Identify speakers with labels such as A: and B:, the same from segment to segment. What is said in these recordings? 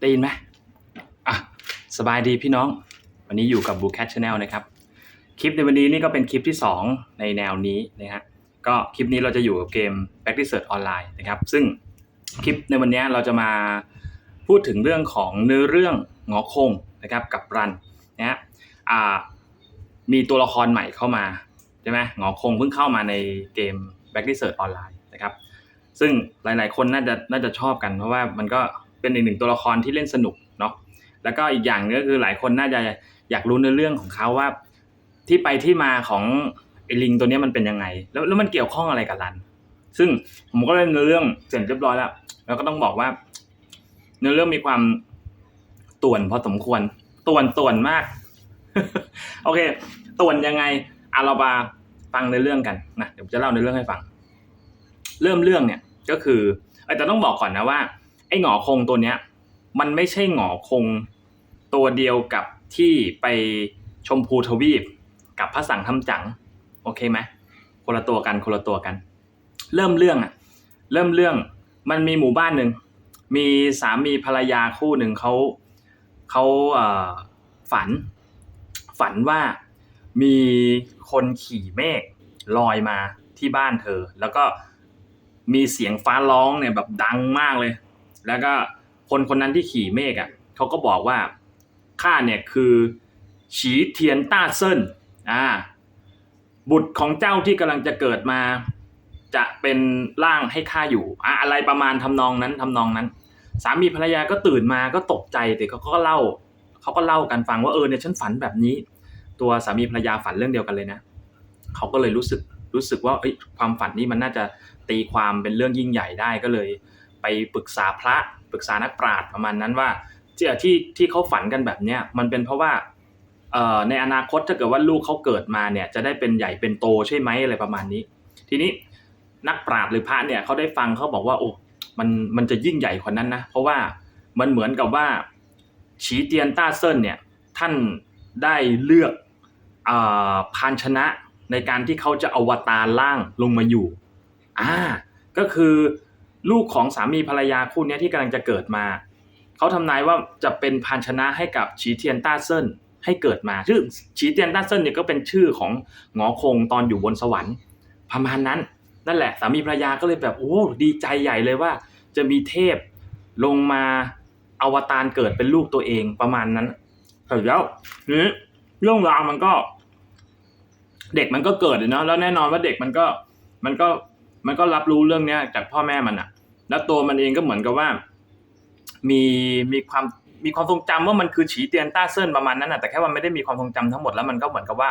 A: ได้ยินไหมอะสบายดีพี่น้อง วันนี้อยู่กับ Blue Cat Channel นะครับ คลิปในวันนี้นี่ก็เป็นคลิปที่ 2 ในแนวนี้นะฮะก็คลิปนี้เราจะอยู่กับเกม Back Research Online นะครับ ซึ่งคลิปในวันนี้เราจะมาพูดถึงเรื่องของเนื้อเรื่องงอคงนะครับกับรันนะฮะมีตัวละครใหม่เข้ามาใช่ไหมงอคงเพิ่งเข้ามาในเกม Back Research Online นะครับซึ่งหลาย ๆ คนน่าจะน่าจะชอบกันเพราะว่ามันก็ เป็นอีกหนึ่งตัวละครที่เล่นสนุกเนาะแล้วก็อีกอย่างนึงก็คือหลายคนน่าจะอยากรู้ในเรื่องของเขาว่า ที่ไปที่มาของไอ้ลิงตัวนี้มันเป็นยังไง แล้วแล้วมันเกี่ยวข้องอะไรกับรัน ซึ่งผมก็เล่นเนื้อเรื่องเสร็จเรียบร้อยแล้วแล้วก็ต้องบอกว่า เนื้อเรื่องมีความต่วนพอสมควรต่วนต่วนมาก โอเคต่วนยังไงอาเรามาฟังในเรื่องกันนะเดี๋ยวผมจะเล่าในเรื่องให้ฟัง เริ่มเรื่องเนี่ยก็คือแต่ต้องบอกก่อนนะว่า ไอ้หงอคงตัวเนี้ย มันไม่ใช่หงอคงตัวเดียวกับที่ไปชมพูทวีปกับพระสังทำจังโอเคไหมคนละตัวกันคนละตัวกัน เริ่มเรื่องอะเริ่มเรื่องมันมีหมู่บ้านหนึ่งมีสามีภรรยาคู่หนึ่งเขาเขาเออฝัน ฝันว่ามีคนขี่เมฆลอยมาที่บ้านเธอ แล้วก็มีเสียงฟ้าร้องเนี่ยแบบดังมากเลย แล้วก็คนคนนั้นที่ขี่เมฆอะเขาก็บอกว่าข้าเนี่ยคือฉีเทียนต้าเซินอ่าบุตรของเจ้าที่กำลังจะเกิดมา จะเป็นร่างให้ข้าอยู่อะอะไรประมาณทำนองนั้นทำนองนั้น สามีภรรยาก็ตื่นมาก็ตกใจแต่เขาก็เล่าเขาก็เล่ากันฟังว่าเออเนี่ยฉันฝันแบบนี้ ตัวสามีภรรยาฝันเรื่องเดียวกันเลยนะเขาก็เลยรู้สึกรู้สึกว่าเอ้ยความฝันนี้มันน่าจะตีความเป็นเรื่องยิ่งใหญ่ได้ก็เลย ไปปรึกษาพระปรึกษานักปราชญ์ประมาณนั้นว่าที่ที่ที่เขาฝันกันแบบเนี้ยมันเป็นเพราะว่าเอ่อในอนาคตถ้าเกิดว่าลูกเขาเกิดมาเนี่ยจะได้เป็นใหญ่เป็นโตใช่ไหมอะไรประมาณนี้ ทีนี้นักปราชญ์หรือพระเนี่ยเขาได้ฟังเขาบอกว่าโอ้มันมันจะยิ่งใหญ่กว่านั้นนะเพราะว่ามันเหมือนกับว่าฉีเตียนต้าเซินเนี่ยท่านได้เลือกอ่าพานชนะในการที่เขาจะอวตารล่างลงมาอยู่อ่าก็คือ ลูกของสามีภรรยาคู่นี้ที่กำลังจะเกิดมาเขาทำนายว่าจะเป็นพานชนะให้กับฉีเทียนต้าเซินให้เกิดมาชื่อฉีเทียนต้าเซินเนี่ยก็เป็นชื่อของหงอคงตอนอยู่บนสวรรค์ประมาณนั้น นั่นแหละสามีภรรยาก็เลยแบบโอ้ดีใจใหญ่เลยว่า จะมีเทพลงมาอวตารเกิดเป็นลูกตัวเองประมาณนั้นแต่แล้วนี้เรื่องราวมันก็ เด็กมันก็เกิดเนาะแล้วแน่นอนว่าเด็กมันก็มันก็ มันก็รับรู้เรื่องเนี้ยจากพ่อแม่มันอะแล้วตัวมันเองก็เหมือนกับว่า มีมีความมีความทรงจำว่ามันคือฉีเตียนต้าเซินประมาณนั้นอะแต่แค่ว่าไม่ได้มีความทรงจำทั้งหมดแล้วมันก็เหมือนกับว่า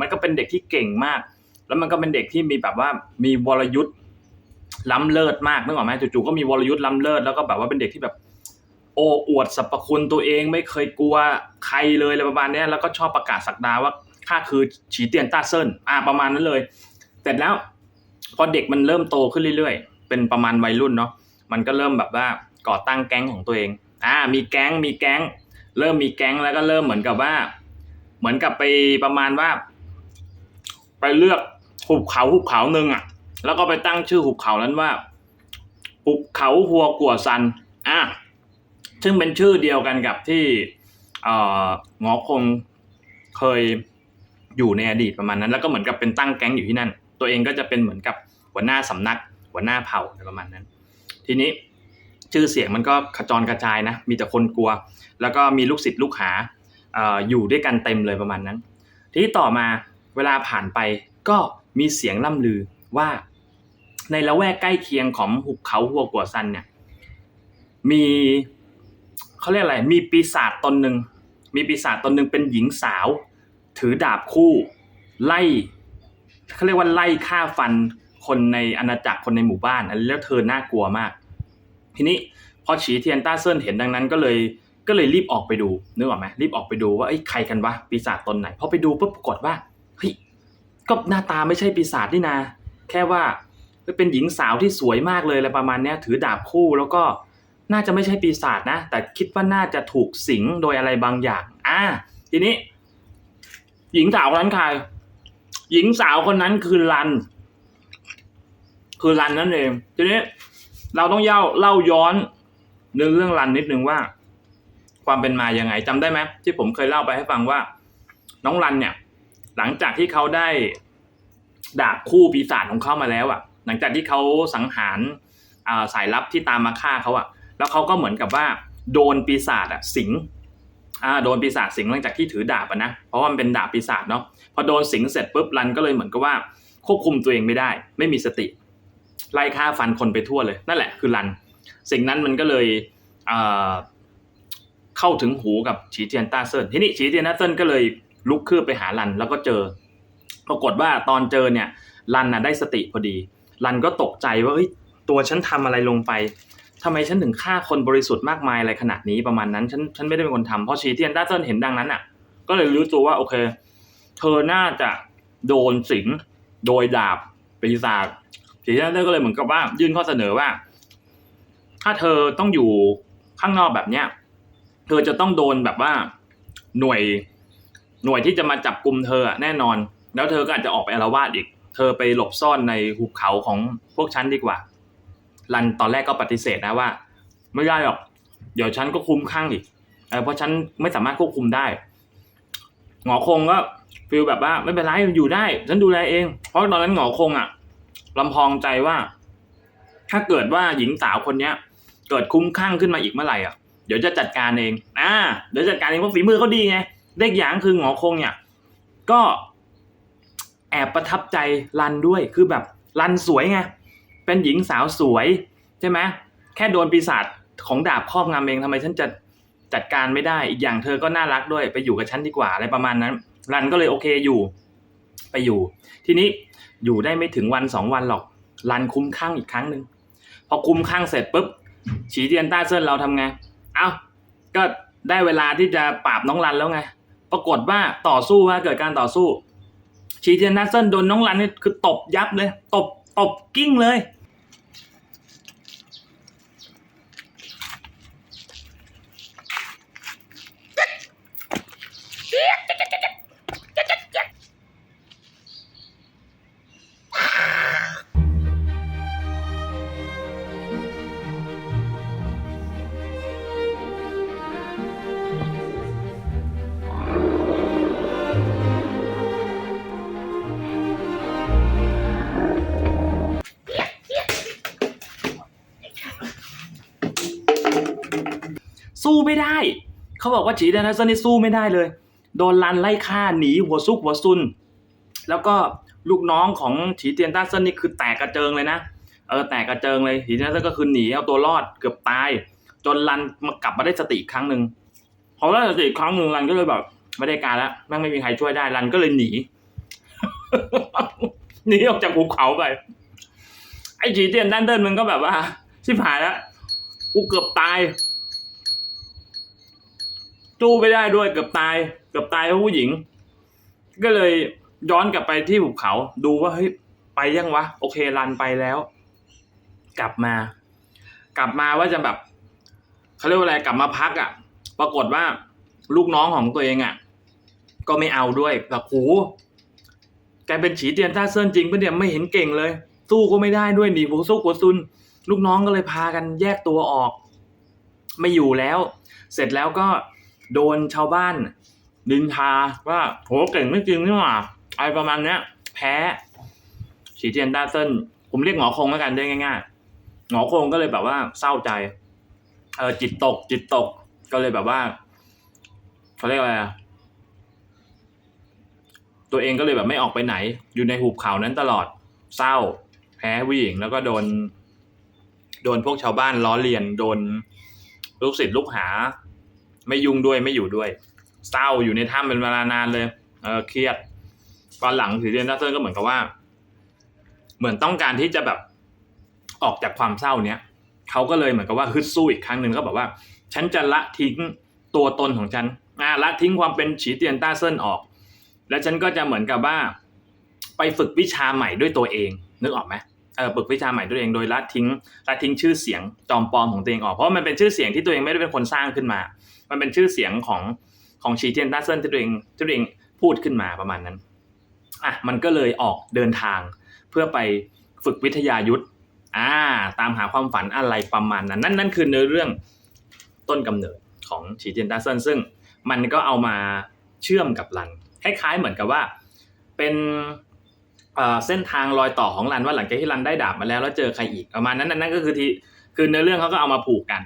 A: มันก็เป็นเด็กที่เก่งมาก แล้วมันก็เป็นเด็กที่มีแบบว่ามีวรยุทธ์ล้ำเลิศมากนึกออกไหมจู่ๆก็มีวรยุทธ์ล้ำเลิศแล้วก็แบบว่าเป็นเด็กที่แบบ โอ้อวดสรรพคุณตัวเองไม่เคยกลัวใครเลยอะไรประมาณนี้แล้วก็ชอบประกาศสักดาว่าข้าคือฉีเตียนต้าเซินอ่าประมาณนั้นเลย เสร็จแล้ว พอเด็กมันเริ่มโตขึ้นเรื่อยๆ เป็นประมาณวัยรุ่นเนาะมันก็เริ่มแบบว่าก่อตั้งแก๊งของตัวเอง อ่า มีแก๊งมีแก๊ง เริ่มมีแก๊งแล้วก็เริ่มเหมือนกับว่า เหมือนกับไปประมาณว่า ไปเลือกหุบเขาหุบเขาหนึ่งอะ แล้วก็ไปตั้งชื่อหุบเขานั้นว่าหุบเขาหัวกัวซัน อะซึ่งเป็นชื่อเดียวกันกับที่เอ่องอคงเคยอยู่ในอดีตประมาณนั้น แล้วก็เหมือนกับเป็นตั้งแก๊งอยู่ที่นั่น ตัวเองก็จะเป็นเหมือนกับหัวหน้าสำนัก หัวหน้าเผ่าอะไรประมาณนั้น ทีนี้ชื่อเสียงมันก็ขจรกระจายนะ มีแต่คนกลัว แล้วก็มีลูกศิษย์ลูกหาเอ่ออยู่ด้วยกันเต็มเลยประมาณนั้น ทีนี้ต่อมาเวลาผ่านไปก็มีเสียงล่ำลือว่าในละแวกใกล้เคียงของหุบเขาหัวกัวซันเนี่ยมีเขาเรียกอะไรมีปีศาจตนหนึ่งมีปีศาจตนหนึ่งเป็นหญิงสาว ถือดาบคู่ ไล่ เขาเรียกว่าไล่ฆ่าฟันคนในอาณาจักรคนในหมู่บ้านอันแล้วเธอน่ากลัวมาก ทีนี้พอฉีเทียนต้าเซินเห็นดังนั้นก็เลยก็เลยรีบออกไปดูนึกออกไหมรีบออกไปดูว่าไอ้ใครกันวะปีศาจตนไหนพอไปดูปุ๊บปรากฏว่าเฮ้ยก็หน้าตาไม่ใช่ปีศาจนี่นาแค่ว่าเป็นหญิงสาวที่สวยมากเลยอะไรประมาณนี้ถือดาบคู่แล้วก็น่าจะไม่ใช่ปีศาจนะ แต่คิดว่าน่าจะถูกสิงโดยอะไรบางอย่าง อ่า ทีนี้ หญิงสาวคนนั้นใคร หญิงสาวคนนั้นคือรัน คือรันนั่นเองทีนี้เราต้องเล่าเล่าย้อนเรื่องเรื่องรันนิดนึงว่า ความเป็นมายังไงจำได้ไหมที่ผมเคยเล่าไปให้ฟังว่า น้องรันเนี่ย หลังจากที่เขาได้ดาบคู่ปีศาจของเขามาแล้วอะ หลังจากที่เขาสังหารสายลับที่ตามมาฆ่าเขาอะ แล้วเขาก็เหมือนกับว่า โดนปีศาจอะ สิง อ่าโดนปีศาจสิงหลังจากที่ถือดาบนะเพราะว่ามันเป็นดาบปีศาจเนาะพอโดนสิงเสร็จปุ๊บรันก็เลยเหมือนกับว่าควบคุมตัวเองไม่ได้ ไม่มีสติ ไล่ฆ่าฟันคนไปทั่วเลย นั่นแหละคือรัน สิ่งนั้นมันก็เลยเเข้าถึงหูกับฉีเจียนต้าเซินทีนี้ฉีเจียนต้าเซินก็เลยลุกคืบไปหารันแล้วก็เจอ ปรากฏว่าตอนเจอเนี่ยรันน่ะได้สติพอดีรันก็ตกใจว่าเฮ้ยตัวฉันทำอะไรลงไป ทำไมฉันถึงฆ่าคนบริสุทธิ์มากมายอะไรขนาดนี้ประมาณนั้น ฉันฉันไม่ได้เป็นคนทำเพราะฉีเจียนต้าเซินเห็นดังนั้นอะ ก็เลยรู้ตัวว่าโอเค เธอน่าจะโดนสิงโดยดาบปีศาจฉีเจียนต้าเซินก็เลยเหมือนกับว่า ยื่นข้อเสนอว่า ถ้าเธอต้องอยู่ข้างนอกแบบเนี้ยเธอจะต้องโดนแบบว่าหน่วยหน่วยที่จะมาจับกลุ่มเธอแน่นอน แล้วเธอก็อาจจะออกไปอาละวาดอีก เธอไปหลบซ่อนในหุบเขาของพวกฉันดีกว่า รันตอนแรกก็ปฏิเสธนะว่า ไม่ได้หรอก เดี๋ยวฉันก็คุมข้างอีกเพราะฉันไม่สามารถควบคุมได้ หงอคงก็ฟีลแบบว่าไม่เป็นไรอยู่ได้ ฉันดูแลเอง เพราะตอนนั้นหงอคงอะลำพองใจว่า ถ้าเกิดว่าหญิงสาวคนเนี้ย เกิดคุ้มข้างขึ้นมาอีกเมื่อไหร่อะเดี๋ยวจะจัดการเอง อ่า เดี๋ยวจัดการเองเพราะฝีมือเขาดีไง เด็กอย่างคือหงอคงเนี่ย ก็แอบประทับใจรันด้วย คือแบบรันสวยไง เป็นหญิงสาวสวยใช่ไหมแค่โดนปีศาจของดาบครอบงำเองทำไมฉันจะจัดการไม่ได้อีกอย่างเธอก็น่ารักด้วยไปอยู่กับฉันดีกว่าอะไรประมาณนั้น รันก็เลยโอเคอยู่ ไปอยู่ ทีนี้อยู่ได้ไม่ถึงวันสองวันหรอก รันคุ้มข้างอีกครั้งหนึ่งพอคุ้มข้างเสร็จปุ๊บฉีเทียนต้าเซินเราทำไงเอ้าก็ได้เวลาที่จะปราบน้องรันแล้วไง ปรากฏว่าต่อสู้ว่าเกิดการต่อสู้ ฉีเทียนต้าเซินโดนน้องรันนี่คือตบยับเลย ตบตบกิ้งเลย สู้ไม่ได้ เขาบอกว่าฉีเทียนาซินนี่สู้ไม่ได้เลย โดนรันไล่ฆ่าหนีหัวซุกหัวซุน แล้วก็ลูกน้องของฉีเทียนต้าเซินนี่คือแตกกระเจิงเลยนะเออแตกกระเจิงเลยฉีเทียนต้าเซินก็คือหนีเอาตัวรอดเกือบตาย จนรันมากลับมาได้สติครั้งหนึ่งพอได้สติครั้งหนึ่งรันก็เลยแบบไม่ได้การแล้วแม่งไม่มีใครช่วยได้รันก็เลยหนีหนีออกจากภูเขาไปไอ้ฉีเทียนด้านเดินมันก็แบบว่าชิบหายแล้วกูเกือบตาย จู้ไม่ได้ด้วยเกือบตาย เกือบตายเพราะผู้หญิง ก็เลยย้อนกลับไปที่ภูเขา ดูว่าเฮ้ยไปยังวะ โอเครันไปแล้ว กลับมา กลับมาว่าจะแบบเขาเรียกว่าอะไรกลับมาพักอะ่ะ ปรากฏว่าลูกน้องของตัวเองอะ่ะ ก็ไม่เอาด้วยแบบโหแกเป็นฉีเตียนต้าเซินจริงปะเนี่ยไม่เห็นเก่งเลย สู้ก็ไม่ได้ด้วยหนีหัวซุกหัวซุน ลูกน้องก็เลยพากันแยกตัวออก ไม่อยู่แล้ว เสร็จแล้วก็ โดนชาวบ้านดินทาว่าโหเก่งไม่จริงนี่หว่าอะไรประมาณเนี้ย แพ้ฉีเทียนต้าเซินผมเรียกหงอคงแล้วกันได้ง่ายๆหงอคงก็เลยแบบว่าเศร้าใจเออจิตตก จิตตกก็เลยแบบว่าเขาเรียกอะไรอะตัวเองก็เลยแบบไม่ออกไปไหน อยู่ในหุบเขานั้นตลอดเศร้า แพ้ผู้หญิงแล้วก็โดน โดนพวกชาวบ้านล้อเลียน โดนลูกศิษย์ลูกหา ไม่ยุ่งด้วยไม่อยู่ด้วย เศร้าอยู่ในถ้ำเป็นเวลานานเลย เออเครียด ตอนหลังสีเรียนดัตเซอร์ก็เหมือนกับว่า เหมือนต้องการที่จะแบบออกจากความเศร้าเนี้ยเขาก็เลยเหมือนกับว่าฮึดสู้อีกครั้งหนึ่งก็บอกว่า ฉันจะละทิ้งตัวตนของฉันอ่าละทิ้งความเป็นฉีเตียนต้าเซินออก แล้วฉันก็จะเหมือนกับว่า ไปฝึกวิชาใหม่ด้วยตัวเองนึกออกไหม ฝึกวิชาใหม่ตัวเองโดยละทิ้งละทิ้งชื่อเสียงจอมปลอมของตัวเองออกเพราะมันเป็นชื่อเสียงที่ตัวเองไม่ได้เป็นคนสร้างขึ้นมา มันเป็นชื่อเสียงของของชีเทียนต้าเซินที่ตัวเองที่ตัวเองพูดขึ้นมาประมาณนั้นอะมันก็เลยออกเดินทางเพื่อไปฝึกวิทยายุทธอ่าตามหาความฝันอะไรประมาณนั้น นั่นนั่นคือเนื้อเรื่องต้นกำเนิดของฉีเจียนตาเซินซึ่งมันก็เอามาเชื่อมกับรันคล้ายๆเหมือนกับว่าเป็น เส้นทางรอยต่อของรันว่าหลังจากที่รันได้ดาบมาแล้วแล้วเจอใครอีกประมาณนั้นนั่นก็คือที่คือเนื้อเรื่องเขาก็เอามาผูกกัน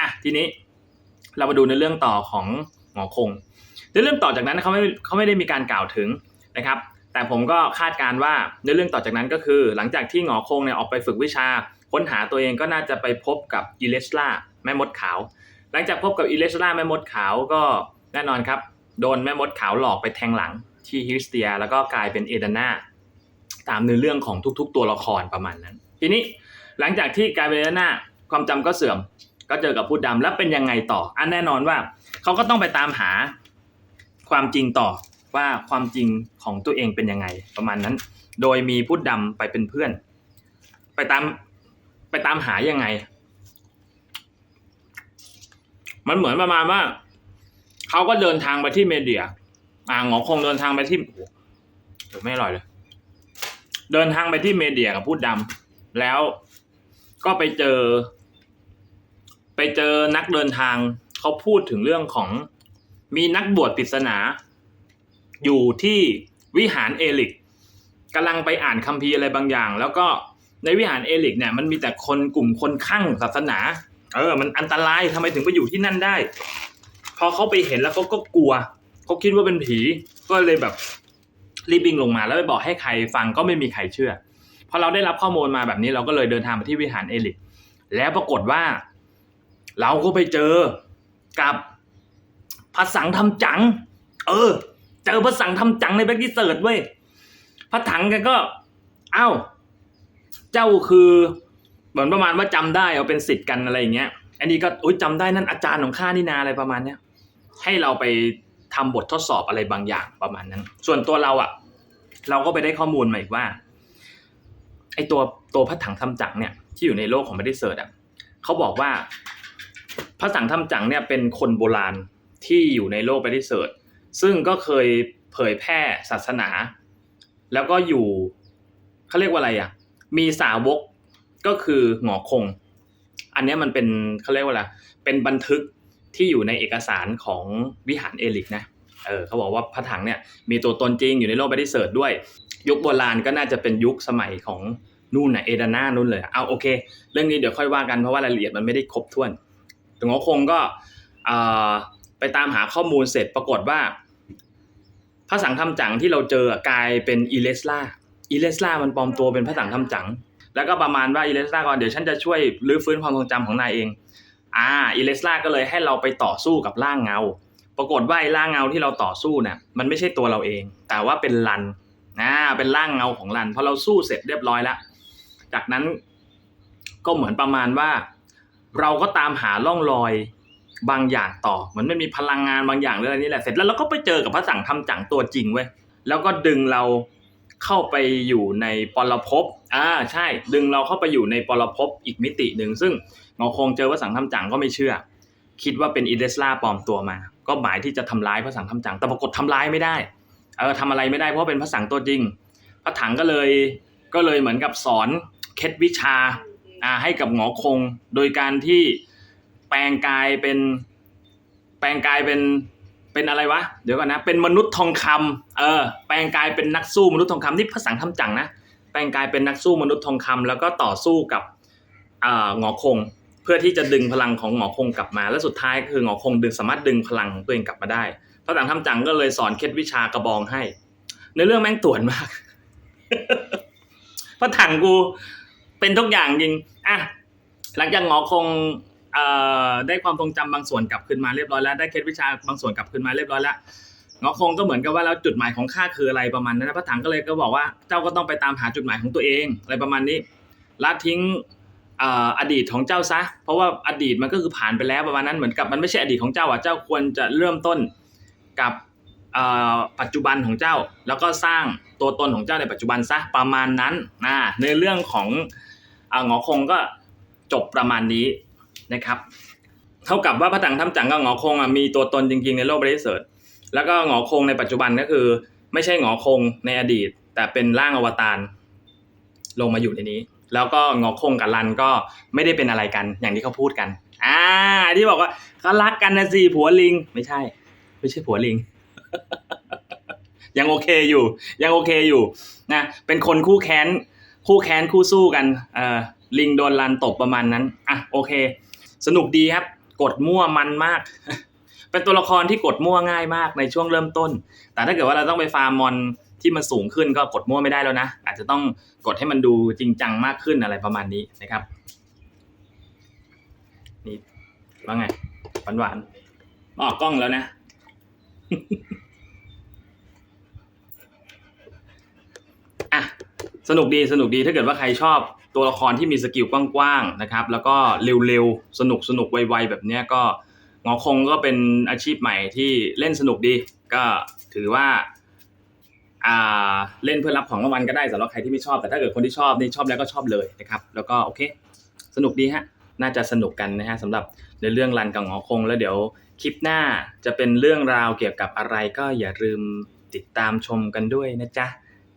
A: อะทีนี้เรามาดูในเรื่องต่อของหมอคงในเรื่องต่อจากนั้นเขาไม่เขาไม่ได้มีการกล่าวถึงนะครับ แต่ผมก็คาดการณ์ว่าในเรื่องต่อจากนั้นก็คือ หลังจากที่หงอคงเนี่ยออกไปฝึกวิชา ค้นหาตัวเองก็น่าจะไปพบกับอิเลสลาแม่มดขาว หลังจากพบกับอิเลสลาแม่มดขาวก็แน่นอนครับ โดนแม่มดขาวหลอกไปแทงหลังที่ฮิสเตีย แล้วก็กลายเป็นเอเดนา ตามเนื้อเรื่องของทุก ๆ ตัวละครประมาณนั้น ทีนี้หลังจากที่กลายเป็นเอเดนาความจำก็เสื่อม ก็เจอกับพูดดำแล้วเป็นยังไงต่อ อันแน่นอนว่าเขาก็ต้องไปตามหาความจริงต่อว่าความจริงของตัวเองเป็นยังไงประมาณนั้น โดยมีพูดดำไปเป็นเพื่อน ไปตามไปตามหายังไง มันเหมือนประมาณว่าเขาก็เดินทางไปที่เมเดียอ่างหงอคงเดินทางไปที่โอ้โหเดี๋ยวไม่อร่อยเลย เดินทางไปที่เมเดียกับพูดดำแล้วก็ไปเจอ ไปเจอนักเดินทางเขาพูดถึงเรื่องของมีนักบวชปริศนา อยู่ที่วิหารเอลิกกำลังไปอ่านคัมภีร์อะไรบางอย่าง แล้วก็ในวิหารเอลิกเนี่ยมันมีแต่คนกลุ่มคนข้างศาสนา เออ มันอันตรายทำไมถึงไปอยู่ที่นั่นได้ พอเขาไปเห็นแล้วเขาก็กลัวเขาคิดว่าเป็นผีก็เลยแบบ รีบวิ่งลงมาแล้วไปบอกให้ใครฟังก็ไม่มีใครเชื่อพอเราได้รับข้อมูลมาแบบนี้เราก็เลยเดินทางไปที่วิหารเอลิกแล้วปรากฏว่า เราก็ไปเจอกับพระสังทำจัง เออ เจอพระสังทำจังในแบ็กดิเซิร์ตเว้ยพระถังกันก็ เอ้า เจ้าคือเหมือนประมาณว่าจำได้เอาเป็นสิทธิ์กันอะไรอย่างเงี้ย อันนี้ก็อุ้ยจำได้นั่นอาจารย์ของข้านี่นาอะไรประมาณเนี้ยให้เราไปทำบททดสอบอะไรบางอย่างประมาณนั้น ส่วนตัวเราอะ่ะ เราก็ไปได้ข้อมูลมาอีกว่าไอตัวตัวพระถังทำจังเนี่ยที่อยู่ในโลกของแบ็กดิเซิร์ตอะเขาบอกว่าพระสังทำจังเนี่ยเป็นคนโบราณที่อยู่ในโลกแบดดิเซิร์ตซึ่งก็เคยเผยแพร่ศาสนา แล้วก็อยู่เขาเรียกว่าอะไรอะ มีสาวกก็คือหงอคง อันนี้มันเป็นเขาเรียกว่าอะไรเป็นบันทึกที่อยู่ในเอกสารของวิหารเอลิกนะ เออเขาบอกว่าพระถังเนี่ยมีตัวตนจริงอยู่ในโลกแบดดิเซิร์ตด้วย ยุคโบราณก็น่าจะเป็นยุคสมัยของนู่นน่ะเอดาน่านู่นเลยเอาโอเค เรื่องนี้เดี๋ยวค่อยว่ากันเพราะว่ารายละเอียดมันไม่ได้ครบถ้วนหงอคงก็ไปตามหาข้อมูลเสร็จปรากฏว่า พระสังทำจังที่เราเจอกลายเป็นอีเลสลาอีเลสลามันปลอมตัวเป็นพระสังทำจังแล้วก็ประมาณว่าอีเลสลาก่อนเดี๋ยวฉันจะช่วยรื้อฟื้นความทรงจำของนายเอง อ่าอีเลสลาก็เลยให้เราไปต่อสู้กับร่างเงา ปรากฏว่าไอ้ร่างเงาที่เราต่อสู้เนี่ยมันไม่ใช่ตัวเราเอง แต่ว่าเป็นลันอ่าเป็นร่างเงาของลันพอเราสู้เสร็จเรียบร้อยแล้วจากนั้นก็เหมือนประมาณว่า เราก็ตามหาร่องรอยบางอย่างต่อเหมือนไม่มีพลังงานบางอย่างเรื่องนี้แหละเสร็จแล้วเราก็ไปเจอกับพระสังทำจังตัวจริงเว้ยแล้วก็ดึงเราเข้าไปอยู่ในปรภพอ่าใช่ ดึงเราเข้าไปอยู่ในปรภพอีกมิติหนึ่งซึ่งหงอคงเจอพระสังทำจังก็ไม่เชื่อ คิดว่าเป็นอีเดสลาปลอมตัวมา ก็หมายที่จะทำร้ายพระสังทำจังแต่ปรากฏทำร้ายไม่ได้เออทำอะไรไม่ได้เพราะเป็นพระสังตัวจริง พระถังก็เลยก็เลยเหมือนกับสอนเคล็ดวิชาอ่าให้กับหงอคง โดยการที่แปลงกายเป็นแปลงกายเป็นเป็นอะไรวะเดี๋ยวก่อนนะเป็นมนุษย์ทองคำเออแปลงกายเป็นนักสู้มนุษย์ทองคำนี่พระสังทำจังนะแปลงกายเป็นนักสู้มนุษย์ทองคำแล้วก็ต่อสู้กับอ่าหงอคง พื่อที่จะดึงพลังของหงอคงกลับมา และสุดท้ายคือหงอคงดึงสามารถดึงพลังของตัวเองกลับมาได้พระสังทำจังก็เลยสอนเคล็ดวิชากระบองให้ ในเรื่องแม่งต่วนมากพระถังกูเป็นทุกอย่างจริงอะหลังจากหงอคงเอ่อได้ความทรงจำบางส่วนกลับคืนมาเรียบร้อยแล้วได้เคล็ดวิชาบางส่วนกลับคืนมาเรียบร้อยแล้วหงอคงก็เหมือนกับว่าแล้วจุดหมายของข้าคืออะไรประมาณนั้นพระถังก็เลยก็บอกว่าเจ้าก็ต้องไปตามหาจุดหมายของตัวเองอะไรประมาณนี้ละทิ้ง อดีตของเจ้าซะ เพราะว่าอดีตมันก็คือผ่านไปแล้วประมาณนั้นเหมือนกับมันไม่ใช่อดีตของเจ้าอะเจ้าควรจะเริ่มต้นกับปัจจุบันของเจ้า แล้วก็สร้างตัวตนของเจ้าในปัจจุบันซะประมาณนั้นนะในเรื่องของหงอคงก็จบประมาณนี้นะครับ เท่ากับว่าพระถังทำจังกับหงอคงมีตัวตนจริงๆในโลกบริสุทธิ์แล้วก็หงอคงในปัจจุบันก็คือ ไม่ใช่หงอคงในอดีต แต่เป็นร่างอวตารลงมาอยู่ในนี้ แล้วก็งอคงกับรันก็ไม่ได้เป็นอะไรกันอย่างที่เขาพูดกัน อ่า ที่บอกว่าเขารักกันนะสิผัวลิง ไม่ใช่ ไม่ใช่ผัวลิง ยังโอเคอยู่ ยังโอเคอยู่นะเป็นคนคู่แค้น คู่แค้นคู่สู้กันเอ่อลิงโดนลันตบประมาณนั้นอะโอเค สนุกดีครับ กดมั่วมันมาก เป็นตัวละครที่กดมั่วง่ายมากในช่วงเริ่มต้น แต่ถ้าเกิดว่าเราต้องไปฟาร์มมอน ที่มันสูงขึ้นก็กดมั่วไม่ได้แล้วนะ อาจจะต้องกดให้มันดูจริงจังมากขึ้นอะไรประมาณนี้นะครับ นี่ว่าไงหวานหวานๆออกกล้องแล้วนะ อะ สนุกดีสนุกดีถ้าเกิดว่าใครชอบตัวละครที่มีสกิลกว้างๆนะครับ แล้วก็เร็วๆ สนุกสนุกไวๆแบบนี้ก็งอคงก็เป็นอาชีพใหม่ที่เล่นสนุกดี ก็ถือว่า เล่นเพื่อรับของรางวัลก็ได้สำหรับใครที่ไม่ชอบแต่ถ้าเกิดคนที่ชอบนี่ชอบแล้วก็ชอบเลยนะครับ แล้วก็โอเค สนุกดีฮะน่าจะสนุกกันนะฮะสำหรับในเรื่องรันกับหอคง แล้วเดี๋ยวคลิปหน้าจะเป็นเรื่องราวเกี่ยวกับอะไรก็อย่าลืมติดตามชมกันด้วยนะจ๊ะ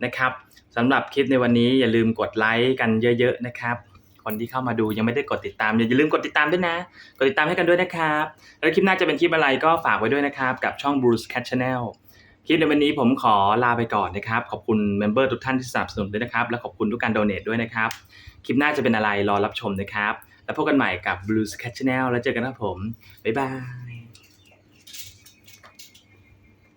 A: นะครับสำหรับคลิปในวันนี้อย่าลืมกดไลค์กันเยอะๆนะครับ คนที่เข้ามาดูยังไม่ได้กดติดตามอย่าลืมกดติดตามด้วยนะ กดติดตามให้กันด้วยนะครับ แล้วคลิปหน้าจะเป็นคลิปอะไรก็ฝากไว้ด้วยนะครับ กับช่อง Bruce Cat Channel คลิปในวันนี้ผมขอลาไปก่อนนะครับ ขอบคุณเมมเบอร์ทุกท่านที่สนับสนุนด้วยนะครับ และขอบคุณทุกการโดเน a ด้วยนะครับ คลิปหน้าจะเป็นอะไรรอรับชมนะครับ แล้วพบกันใหม่กับ Blues Cat Channel แล้วเจอกันครับผม บ๊ายบาย